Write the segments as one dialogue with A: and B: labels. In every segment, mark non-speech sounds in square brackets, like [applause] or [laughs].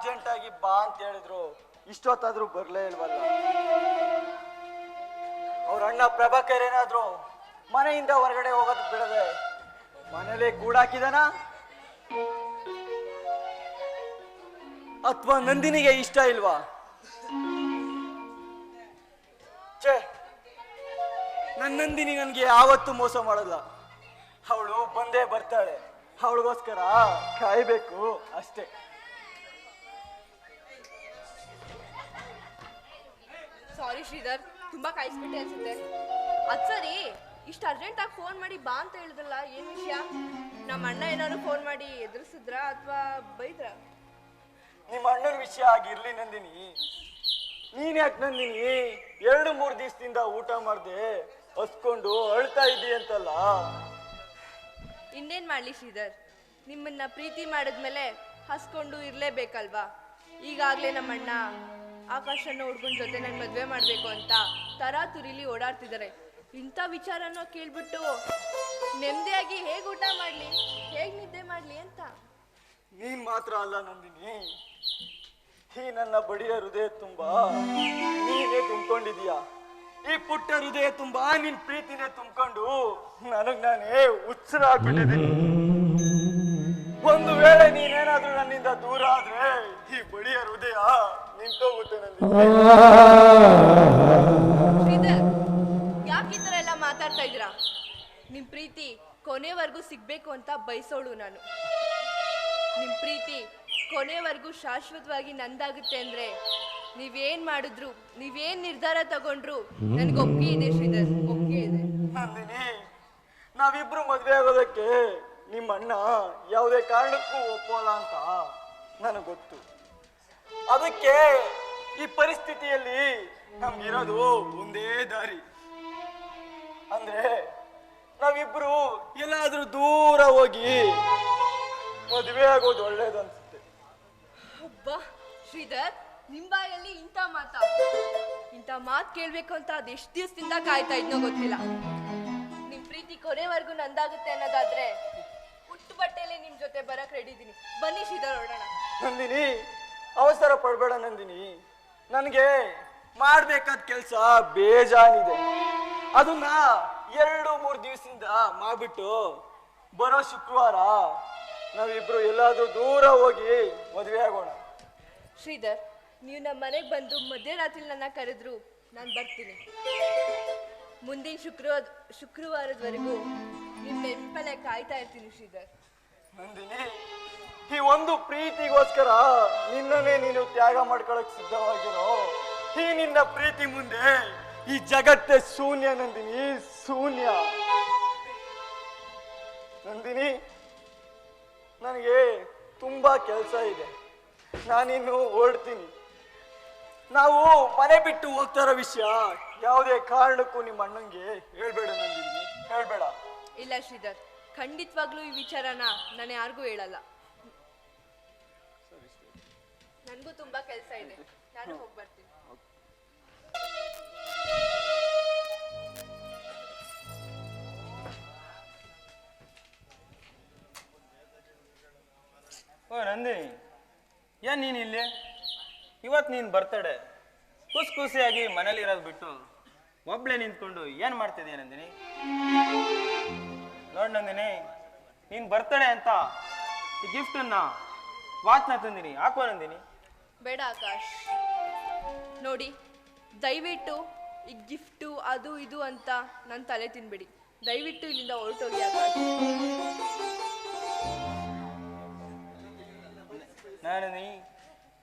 A: Urgent ಆಗಿ ಬಾ ಅಂತ ಹೇಳಿದ್ರು, ಇಷ್ಟೊತ್ತಾದ್ರೂ ಬರ್ಲೇ ಇಲ್ವಲ್ಲ? ಅವ್ರ ಅಣ್ಣ ಪ್ರಭಾಕರ್ ಏನಾದ್ರು ಮನೆಯಿಂದ ಹೊರಗಡೆ ಹೋಗೋದು ಬಿಡದೆ ಮನೇಲೆ ಕೂಡಾಕಿದಾನ ಅಥವಾ ನಂದಿನಿಗೆ ಇಷ್ಟ ಇಲ್ವಾ? ಛೇ ನನ್ನ ನಂದಿನಿ ನನಗೆ ಯಾವತ್ತೂ ಮೋಸ ಮಾಡಲ್ಲ. ಅವಳು ಬಂದೇ ಬರ್ತಾಳೆ, ಅವಳಿಗೋಸ್ಕರ ಕಾಯ್ಬೇಕು ಅಷ್ಟೇ.
B: ಸಾರಿ ಶ್ರೀಧರ್ ತುಂಬಾ ಕಾಯಿಸ್ಬಿಟ್ಟೆ ಅನ್ಸುತ್ತೆ. ಅದ್ ಸರಿ ಇಷ್ಟು ಅರ್ಜೆಂಟಾಗಿ ಫೋನ್ ಮಾಡಿ ಬಾ ಅಂತ ಹೇಳಿದ್ರಲ್ಲ ಏನ್ ವಿಷಯ? ನಮ್ಮ ಅಣ್ಣ ಏನಾದ್ರು ಫೋನ್ ಮಾಡಿ ಎದುರಿಸಿದ್ರ ಅಥವಾ ಬೈದ್ರ?
A: ನಿಮ್ಮ ಅಣ್ಣನ ವಿಷಯ ಆಗಿರ್ಲಿ ನಂದಿನಿ. ನೀನ್ ಯಾಕೆ ನಂದಿನಿ? ಎರಡು ಮೂರು ದಿವಸದಿಂದ ಊಟ ಮಾಡ್ದೆ ಹಸ್ಕೊಂಡು ಅಳ್ತಾ ಇದ್ದಿ ಅಂತಲ್ಲ.
B: ಇನ್ನೇನ್ ಮಾಡ್ಲಿ ಶ್ರೀಧರ್? ನಿಮ್ಮನ್ನ ಪ್ರೀತಿ ಮಾಡಿದ್ಮೇಲೆ ಹಸ್ಕೊಂಡು ಇರ್ಲೇಬೇಕಲ್ವಾ? ಈಗಾಗ್ಲೇ ನಮ್ಮ ಅಣ್ಣ ಆಕಾಶನ ಹುಡ್ಗನ್ ಜೊತೆ ನನ್ ಮದ್ವೆ ಮಾಡ್ಬೇಕು ಅಂತ ತರಾತುರಿಲಿ ಓಡಾಡ್ತಿದ್ದಾರೆ ಇಂಥ ವಿಚಾರನೋ ಕೇಳ್ಬಿಟ್ಟು ನೆಮ್ಮದಿಯಾಗಿ ಹೇಗ್ ಊಟ ಮಾಡ್ಲಿ? ಹೇಗ್ ನಿದ್ದೆ ಮಾಡ್ಲಿ ಅಂತ?
A: ನೀನ್ ಮಾತ್ರ ಅಲ್ಲ ನಂದಿನಿ. ಈ ನನ್ನ ಬಡಿಯ ಹೃದಯ ತುಂಬಾ. ನೀನೇ ತುಂಬಿಕೊಂಡಿದೀಯ? ಈ ಪುಟ್ಟ ಹೃದಯ ತುಂಬಾ, ನಿನ್ ಪ್ರೀತಿನೇ ತುಂಬಿಕೊಂಡು ನನಗ್ ನಾನೇ ಹುಚ್ಚರಾಗ್ಬಿಟ್ಟಿದ್ದೀನಿ ಒಂದು ವೇಳೆ ನೀನೇನಾದ್ರೂ ನನ್ನಿಂದ ದೂರ ಆದ್ರೆ ಈ ಬಡಿಯ ಹೃದಯ ನಿಂತೋಗುತ್ತೆ
B: ಶ್ರೀಧರ್ ಯಾಕೆ ಈ ಥರ ಎಲ್ಲ ಮಾತಾಡ್ತಾ ಇದ್ದೀರಾ? ನಿಮ್ಮ ಪ್ರೀತಿ ಕೊನೆವರೆಗೂ ಸಿಗ್ಬೇಕು ಅಂತ ಬಯಸೋಳು ನಾನು. ನಿಮ್ಮ ಪ್ರೀತಿ ಕೊನೆವರೆಗೂ ಶಾಶ್ವತವಾಗಿ ನಂದಾಗುತ್ತೆ ಅಂದ್ರೆ ನೀವೇನ್ ಮಾಡಿದ್ರು ನೀವೇನ್ ನಿರ್ಧಾರ ತಗೊಂಡ್ರು ನನ್ಗೆ ಒಪ್ಪಿಗೆ ಇದೆ ಶ್ರೀಧರ್ ಒಪ್ಪಿಗೆ ಇದೆ.
A: ನಂದಿನಿ ನಾವಿಬ್ರು ಮದ್ವೆ ಆಗೋದಕ್ಕೆ ನಿಮ್ಮ ಅಣ್ಣ ಯಾವುದೇ ಕಾರಣಕ್ಕೂ ಒಪ್ಪೋಲ್ಲ ಅಂತ ನನಗೆ ಗೊತ್ತು. ಅದಕ್ಕೆ ಈ ಪರಿಸ್ಥಿತಿಯಲ್ಲಿ ನಮ್ಗಿರೋದು ಒಂದೇ ದಾರಿ. ಅಂದ್ರೆ ನಾವಿಬ್ರು ಎಲ್ಲಾದ್ರೂ ದೂರ ಹೋಗಿ ಮದುವೆ ಆಗೋದು ಒಳ್ಳೇದನ್ಸುತ್ತೆ.
B: ಒಬ್ಬ ಶ್ರೀಧರ್ ನಿಮ್ ಬಾಯಲ್ಲಿ ಇಂಥ ಮಾತಾ. ಇಂಥ ಮಾತ್ ಕೇಳ್ಬೇಕು ಅಂತ ಅದೆಷ್ಟು ದಿವಸದಿಂದ ಕಾಯ್ತಾ ಇದ್ನೋ ಗೊತ್ತಿಲ್ಲ. ನಿಮ್ ಪ್ರೀತಿ ಕೊನೆವರೆಗೂ ನಂದಾಗುತ್ತೆ ಅನ್ನೋದಾದ್ರೆ ಹುಟ್ಟು ಬಟ್ಟೆಯಲ್ಲಿ ನಿಮ್ ಜೊತೆ ಬರಕ್ ರೆಡಿ ಇದೀನಿ. ಬನ್ನಿ ಶ್ರೀಧರ್ ಹೊರಡೋಣ
A: ನಂದಿನಿ ಅವಸರ ಪಡಬೇಡ ನಂದಿನಿ. ನನಗೆ ಮಾಡಬೇಕಾದ ಕೆಲಸ ಬೇಜಾನಿದೆ ಅದನ್ನ ಎರಡು ಮೂರು ದಿವಸದಿಂದ ಮಾಡಿಬಿಟ್ಟು ಬರೋ ಶುಕ್ರವಾರ ನಾವಿಬ್ರು ಎಲ್ಲಾದ್ರೂ ದೂರ ಹೋಗಿ ಮದುವೆ ಆಗೋಣ.
B: ಶ್ರೀಧರ್ ನೀವು ನಮ್ಮ ಮನೆಗೆ ಬಂದು ಮಧ್ಯರಾತ್ರಿ ನನ್ನ ಕರೆದ್ರು ನಾನು ಬರ್ತೀನಿ. ಮುಂದಿನ ಶುಕ್ರವಾರ ಶುಕ್ರವಾರದವರೆಗೂ ನಿಮ್ಮ ನೆನಪಲ್ಲೇ ಕಾಯ್ತಾ ಇರ್ತೀನಿ ಶ್ರೀಧರ್.
A: ನಂದಿನಿ ಒಂದು ಪ್ರೀತಿಗೋಸ್ಕರ ನಿನ್ನನ್ನೇ ನೀನು ತ್ಯಾಗ ಮಾಡ್ಕೊಳಕ್ ಸಿದ್ಧವಾಗಿರೋ. ಈ ನಿನ್ನ ಪ್ರೀತಿ ಮುಂದೆ ಈ ಜಗತ್ತೇ ಶೂನ್ಯ ನಂದಿನಿ ಶೂನ್ಯ. ನಂದಿನಿ, ನನಗೆ ತುಂಬಾ ಕೆಲಸ ಇದೆ. ನಾನಿನ್ನು ಹೊರಡ್ತೀನಿ ನಾವು ಮನೆ ಬಿಟ್ಟು ಹೋಗ್ತಾ ವಿಷಯ ಯಾವುದೇ ಕಾರಣಕ್ಕೂ ನಿಮ್ಮ ಅಣ್ಣಂಗೆ ಹೇಳ್ಬೇಡ ನಂದಿನಿ. ಹೇಳ್ಬೇಡ.
B: ಇಲ್ಲ ಶ್ರೀಧರ್, ಖಂಡಿತವಾಗ್ಲೂ ಈ ವಿಚಾರನ ನಾನು ಯಾರಿಗೂ ಹೇಳಲ್ಲ. ನನಗೂ ತುಂಬಾ ಕೆಲಸ ಇದೆ. ನಾನು ಹೋಗಿ ಬರ್ತೀನಿ
C: ಓ ನಂದಿನಿ ಏನ್ ನೀನು ಇಲ್ಲಿ? ಇವತ್ತು ನೀನು ಬರ್ತಡೆ ಖುಷಿ ಖುಷಿಯಾಗಿ ಮನೇಲಿ ಇರೋದ್ ಬಿಟ್ಟು ಒಬ್ಳೆ ನಿಂತ್ಕೊಂಡು ಏನು ಮಾಡ್ತಿದೀಯ ನಂದಿನಿ? ನೋಡ್ ನಂದಿನಿ ನೀನು ಬರ್ತಡೆ ಅಂತ ಈ ಗಿಫ್ಟನ್ನ ವಾಚ್ನ ತಂದಿನಿ. ಹಾಕೋ ನಂದಿನಿ.
B: ಬೇಡ ಆಕಾಶ್. ನೋಡಿ ದಯವಿಟ್ಟು ಈ ಗಿಫ್ಟು ಅದು ಇದು ಅಂತ ನನ್ನ ತಲೆ ತಿನ್ಬೇಡಿ. ದಯವಿಟ್ಟು ಇಲ್ಲಿಂದ ಹೊರಟೋಗಿ ಆಕಾಶ್.
C: ನಂದಿನಿ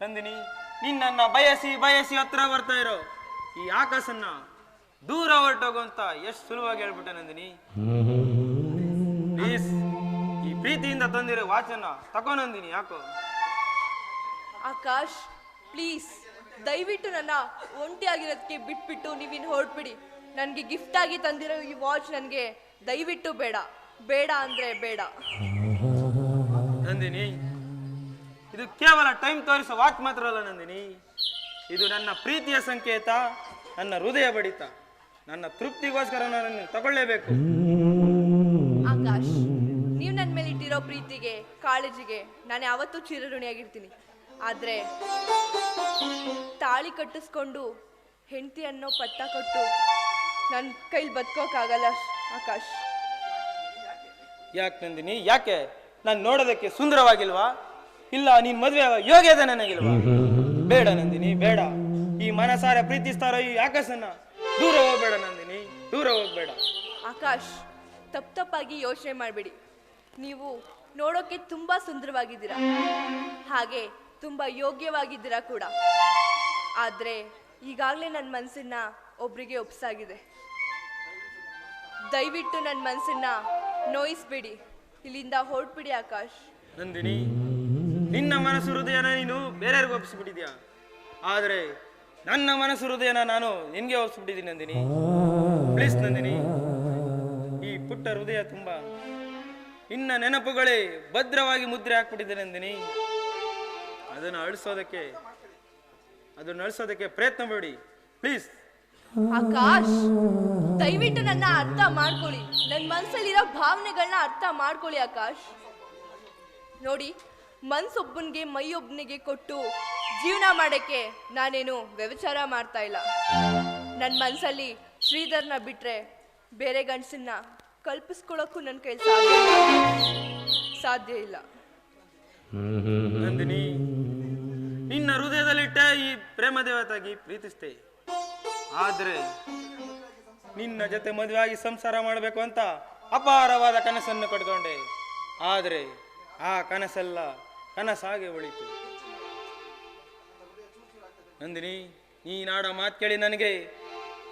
C: ನಂದಿನಿ ನೀನ್ ನನ್ನ ಬಯಸಿ ಬಯಸಿ ಹತ್ರ ಬರ್ತಾ ಇರೋ ಈ ಆಕಾಶನ್ನ ದೂರ ಹೊರಟೋಗು ಅಂತ ಎಷ್ಟು ಸುಲಭವಾಗಿ ಹೇಳ್ಬಿಟ್ಟೆ ನಂದಿನಿ. ಪ್ಲೀಸ್ ಈ ಪ್ರೀತಿಯಿಂದ ತಂದಿರೋ ವಾಚನ್ನ ತಗೋ ನಂದಿನಿ ಯಾಕೋ?
B: ಆಕಾಶ್ ಪ್ಲೀಸ್ ದಯವಿಟ್ಟು ನನ್ನ ಒಂಟಿಯಾಗಿರೋದಕ್ಕೆ ಬಿಟ್ಬಿಟ್ಟು ನೀವಿನ್ನು ಹೊರಟ್ಬಿಡಿ. ನನಗೆ ಗಿಫ್ಟ್ ಆಗಿ ತಂದಿರೋ ಈ ವಾಚ್ ನನಗೆ ದಯವಿಟ್ಟು ಬೇಡ. ಬೇಡ ಅಂದರೆ ಬೇಡ.
C: ನಂದಿನಿ ಇದು ಕೇವಲ ಟೈಮ್ ತೋರಿಸೋ ವಾಚ್ ಮಾತ್ರ ಅಲ್ಲ ನಂದಿನಿ. ಇದು ನನ್ನ ಪ್ರೀತಿಯ ಸಂಕೇತ ನನ್ನ ಹೃದಯ ಬಡಿತ. ನನ್ನ ತೃಪ್ತಿಗೋಸ್ಕರ ನಾನು ತಗೊಳ್ಳೇಬೇಕು.
B: ಆಕಾಶ್ ನೀವು ನನ್ನ ಮೇಲೆ ಇಟ್ಟಿರೋ ಪ್ರೀತಿಗೆ ಕಾಳಜಿಗೆ ನಾನು ಯಾವತ್ತೂ ಚಿರಋಣಿಯಾಗಿರ್ತೀನಿ. ಆದ್ರೆ ತಾಳಿ ಕಟ್ಟಿಸ್ಕೊಂಡು ಹೆಂಡತಿ ಅನ್ನೋ ಪಟ್ಟ ಕೊಟ್ಟು ನನ್ನ ಕೈಲಿ ಬದುಕೋಕ್ಕಾಗಲ್ಲ ಆಕಾಶ್.
C: ಯಾಕೆ ನಂದಿನಿ? ಯಾಕೆ? ನಾನು ನೋಡೋದಕ್ಕೆ ಸುಂದರವಾಗಿಲ್ವಾ? ಇಲ್ಲ ನೀನ್ ಮದುವೆ ಯೋಗ್ಯ ಇದೆ ನನಗಿಲ್ವಾ? ಬೇಡ ನಂದಿನಿ ಬೇಡ. ಈ ಮನಸಾರ ಪ್ರೀತಿಸ್ತಾರೋ ಈ ಆಕಾಶನ್ನ? ದೂರ ಹೋಗ್ಬೇಡ ನಂದಿನಿ ದೂರ ಹೋಗ್ಬೇಡ.
B: ಆಕಾಶ್ ತಪ್ಪು ತಪ್ಪಾಗಿ ಯೋಚನೆ ಮಾಡಬೇಡಿ. ನೀವು ನೋಡೋಕೆ ತುಂಬಾ ಸುಂದರವಾಗಿದ್ದೀರಾ. ಹಾಗೆ ತುಂಬ ಯೋಗ್ಯವಾಗಿದ್ದೀರಾ ಕೂಡ. ಆದರೆ ಈಗಾಗಲೇ ನನ್ನ ಮನಸ್ಸನ್ನ ಒಬ್ರಿಗೆ ಒಪ್ಸಾಗಿದೆ. ದಯವಿಟ್ಟು ನನ್ನ ಮನಸ್ಸನ್ನ ನೋಯಿಸ್ಬಿಡಿ. ಇಲ್ಲಿಂದ ಹೊರಟ್ಬಿಡಿ ಆಕಾಶ್.
C: ನಂದಿನಿ, ನಿನ್ನ ಮನಸ್ಸು ಹೃದಯನ ನೀನು ಬೇರೆಯವ್ರಿಗೆ ಒಪ್ಪಿಸ್ಬಿಟ್ಟಿದ್ಯಾ ಆದರೆ ನನ್ನ ಮನಸ್ಸು ಹೃದಯನ ನಾನು ನಿನ್ಗೆ ಒಪ್ಪಿಸ್ಬಿಟ್ಟಿದ್ದೀನಿ ನಂದಿನಿ. ಪ್ಲೀಸ್ ನಂದಿನಿ, ಈ ಪುಟ್ಟ ಹೃದಯ ತುಂಬ ನಿನ್ನ ನೆನಪುಗಳೇ ಭದ್ರವಾಗಿ ಮುದ್ರೆ ಹಾಕ್ಬಿಟ್ಟಿದೆ ನಂದಿನಿ. ಅದನ್ನು ಅಳಿಸೋದಕ್ಕೆ ಅದನ್ನು ಅಳಿಸೋದಕ್ಕೆ ಪ್ರಯತ್ನ ಮಾಡಿ. ಪ್ಲೀಸ್
B: ಆಕಾಶ್ ದಯವಿಟ್ಟು ನನ್ನ ಅರ್ಥ ಮಾಡ್ಕೊಳ್ಳಿ. ನನ್ನ ಮನಸ್ಸಲ್ಲಿರೋ ಭಾವನೆಗಳನ್ನ ಅರ್ಥ ಮಾಡ್ಕೊಳ್ಳಿ ಆಕಾಶ್. ನೋಡಿ ಮನ್ಸೊಬ್ಬನಿಗೆ ಮೈಯೊಬ್ಬನಿಗೆ ಕೊಟ್ಟು ಜೀವನ ಮಾಡೋಕ್ಕೆ ನಾನೇನು ವ್ಯವಿಚಾರ ಮಾಡ್ತಾ ಇಲ್ಲ. ನನ್ನ ಮನಸ್ಸಲ್ಲಿ ಶ್ರೀಧರ್ನ ಬಿಟ್ಟರೆ ಬೇರೆ ಗಂಡಸನ್ನ ಕಲ್ಪಿಸ್ಕೊಳ್ಳೋಕ್ಕೂ ನನ್ನ ಕೈಲಿ ಸಾಧ್ಯ ಇಲ್ಲ. ಸಾಧ್ಯ ಇಲ್ಲ.
C: ನಂದಿನಿ ನಿನ್ನ ಹೃದಯದಲ್ಲಿಟ್ಟ ಈ ಪ್ರೇಮ ದೇವತಾಗಿ ಪ್ರೀತಿಸ್ತೆ. ಆದ್ರೆ ನಿನ್ನ ಜೊತೆ ಮದುವೆಯಾಗಿ ಸಂಸಾರ ಮಾಡಬೇಕು ಅಂತ ಅಪಾರವಾದ ಕನಸನ್ನು ಕಟ್ಕೊಂಡೆ ಆದ್ರೆ ಆ ಕನಸೆಲ್ಲ ಕನಸಾಗೆ ಉಳಿತು. ನಂದಿನಿ ನೀನಾಡೋ ಮಾತು ಕೇಳಿ ನನಗೆ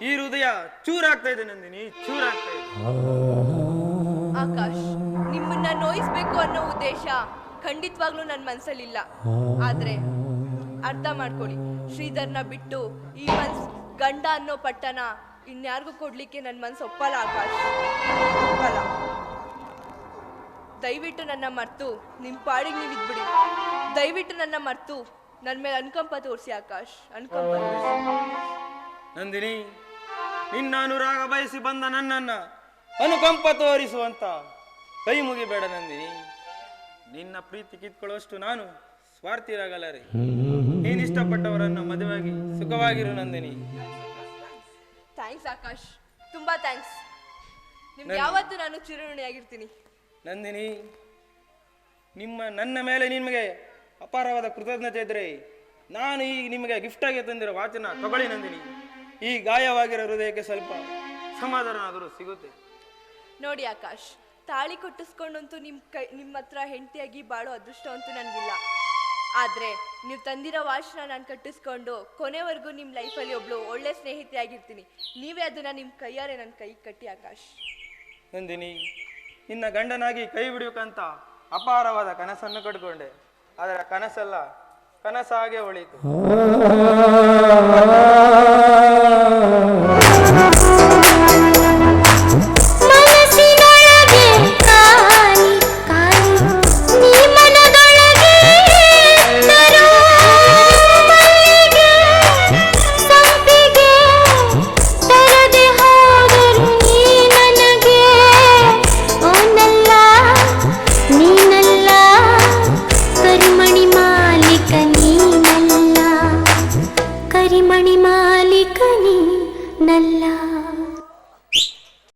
C: ಈ ಹೃದಯ ಚೂರಾಗ್ತಾ ಇದೆ ನಂದಿನಿ, ಚೂರಾಗ್ತಾ ಇದೆ.
B: ಆಕಾಶ್, ನಿಮ್ಮನ್ನ ನೋಯಿಸ್ಬೇಕು ಅನ್ನೋ ಉದ್ದೇಶ ಖಂಡಿತವಾಗ್ಲೂ ನನ್ನ ಮನಸ್ಸಲ್ಲಿಲ್ಲ ಆದ್ರೆ ಅರ್ಥ ಮಾಡ್ಕೊಳ್ಳಿ. ಶ್ರೀಧರ್ನ ಬಿಟ್ಟು ಈ ಮನ್ಸ್ ಗಂಡ ಅನ್ನೋ ಪಟ್ಟನ ಇನ್ಯಾರಿಗೂ ಕೊಡ್ಲಿಕ್ಕೆ ನನ್ನ ಮನ್ಸು ಒಪ್ಪಲ್ಲ ಆಕಾಶ್. ಒಪ್ಪಲ್ಲ. ದಯವಿಟ್ಟು ನನ್ನ ಮರ್ತು ನಿಮ್ಮ ಪಾಡಿಗೆ ನೀವು ಇದ್ಬಿಡಿ. ದಯವಿಟ್ಟು ನನ್ನ ಮರ್ತು ನನ್ನ ಮೇಲೆ ಅನುಕಂಪ ತೋರಿಸಿ ಆಕಾಶ್. ಅನುಕಂಪ
C: ನಂದಿನಿ, ನಿನ್ನ ಅನುರಾಗ ಬಯಸಿ ಬಂದ ನನ್ನನ್ನ ಅನುಕಂಪ ತೋರಿಸುವಂತ ಕೈ ಮುಗಿಬೇಡ ನಂದಿನಿ. ನಿನ್ನ ಪ್ರೀತಿ ಕಿತ್ಕೊಳ್ಳುವಷ್ಟು ನಾನು ಸ್ವಾರ್ಥಿರಾಗಲಾರೆ ನೀನ್ ಇಷ್ಟಪಟ್ಟವರನ್ನ ಮದುವೆಯಾಗಿ ಸುಖವಾಗಿರು ನಂದಿನಿ.
B: ಥ್ಯಾಂಕ್ಸ್ ಆಕಾಶ್. ತುಂಬಾ ಥ್ಯಾಂಕ್ಸ್ ನಿಮ್ಗೆ ಯಾವತ್ತೂ ನಾನು ಚಿರಋಣಿಯಾಗಿರ್ತೀನಿ.
C: ನಂದಿನಿ ನಿಮ್ಮ ನನ್ನ ಮೇಲೆ ನಿಮಗೆ ಅಪಾರವಾದ ಕೃತಜ್ಞತೆ ಇದ್ರೆ ನಾನು ಈಗ ನಿಮಗೆ ಗಿಫ್ಟ್ ಆಗಿ ತಂದಿರೋ ವಾಚನ ತಗೊಳ್ಳಿ ನಂದಿನಿ. ಈ ಗಾಯವಾಗಿರೋ ಹೃದಯಕ್ಕೆ ಸ್ವಲ್ಪ ಸಮಾಧಾನ ಆದರೂ ಸಿಗುತ್ತೆ.
B: ನೋಡಿ ಆಕಾಶ್ ತಾಳಿ ಕೊಟ್ಟಿಸ್ಕೊಂಡಂತೂ ನಿಮ್ಮ ಕೈ ನಿಮ್ಮ ಹತ್ರ ಹೆಂಡತಿಯಾಗಿ ಬಾಳೋ ಅದೃಷ್ಟ ಅಂತೂ ನನಗಿಲ್ಲ. ಆದರೆ ನೀವು ತಂದಿರೋ ವಾಚ್ನ ನಾನು ಕಟ್ಟಿಸ್ಕೊಂಡು ಕೊನೆವರೆಗೂ ನಿಮ್ಮ ಲೈಫಲ್ಲಿ ಒಬ್ಳು ಒಳ್ಳೆ ಸ್ನೇಹಿತೆಯಾಗಿರ್ತೀನಿ. ನೀವೇ ಅದನ್ನ ನಿಮ್ಮ ಕೈಯಾರೆ ನನ್ನ ಕೈ ಕಟ್ಟಿ ಆಕಾಶ್.
C: ನಂದಿನಿ ನಿನ್ನ ಗಂಡನಾಗಿ ಕೈ ಬಿಡಬೇಕಂತ ಅಪಾರವಾದ ಕನಸನ್ನು ಕಟ್ಕೊಂಡೆ. ಆದರೆ ಕನಸಲ್ಲ ಕನಸಾಗೆ ಉಳಿತು [laughs]